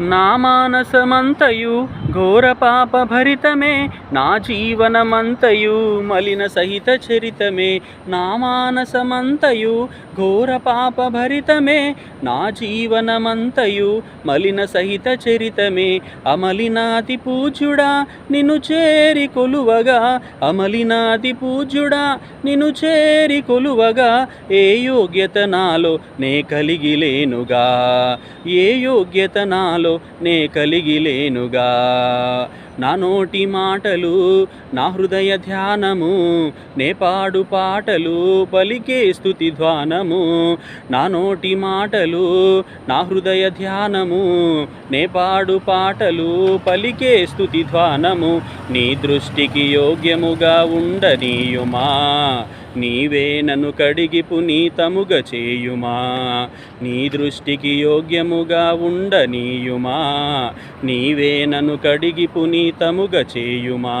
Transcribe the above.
నా మానసమంతయు ఘోర పాప భరితమే నా జీవనమంతయు మలిన సహిత చరితమే నా మానసమంతయు ఘోర పాప భరితమే నా జీవనమంతయు మలిన సహిత చరితమే. అమలినాది పూజుడా నిన్ను చేరి కొలువగా. అమలినాది పూజుడా నిన్ను చేరి కొలువగా. ఏ యోగ్యత నాలో నే కలిగిలేనుగా. ఏ యోగ్యత నాలో నే కలిగిలేనుగా. నా నోటి మాటలు నా హృదయ ధ్యానము నే పాడు పాటలు పలికే స్థుతి ధ్వానము. నా నోటి మాటలు నా హృదయ ధ్యానము నే పాడు పాటలు పలికే స్థుతి ధ్వానము. నీ దృష్టికి యోగ్యముగా ఉండనీయుమా. నీవే నన్ను కడిగి పునీతముగ చేయుమా? నీ దృష్టికి యోగ్యముగా ఉండనీయుమా నీవే నన్ను కడిగి పునీతముగ చేయుమా?